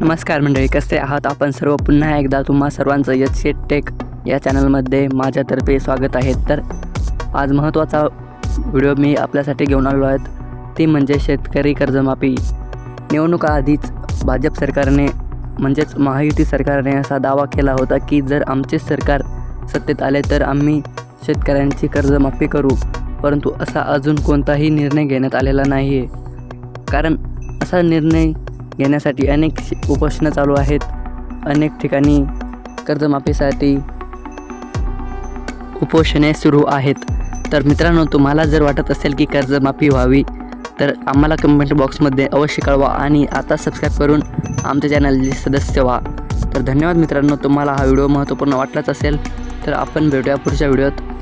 नमस्कार मंडळी कसे आहात? आपण सर्व पुन्हा एकदा तुम्हा सर्वांचं यच शेट टेक या चॅनलमध्ये माझ्यातर्फे स्वागत आहे. तर आज महत्त्वाचा व्हिडिओ मी आपल्यासाठी घेऊन आलो आहेत ती म्हणजे शेतकरी कर्जमाफी. निवडणुका आधीच भाजप सरकारने म्हणजेच महायुती सरकारने असा दावा केला होता की जर आमचे सरकार सत्तेत आले तर आम्ही शेतकऱ्यांची कर्जमाफी करू. परंतु असा अजून कोणताही निर्णय घेण्यात आलेला नाही आहे कारण असा निर्णय घेण्यासाठी अनेक उपोषणं चालू आहेत. अनेक ठिकाणी कर्जमाफीसाठी उपोषणे सुरू आहेत. तर मित्रांनो तुम्हाला जर वाटत असेल की कर्जमाफी व्हावी तर आम्हाला कमेंट बॉक्समध्ये अवश्य कळवा आणि आता सबस्क्राईब करून आमच्या चॅनलचे सदस्य व्हा. तर धन्यवाद मित्रांनो तुम्हाला हा व्हिडिओ महत्त्वपूर्ण वाटलाच असेल तर आपण भेटूया पुढच्या व्हिडिओत.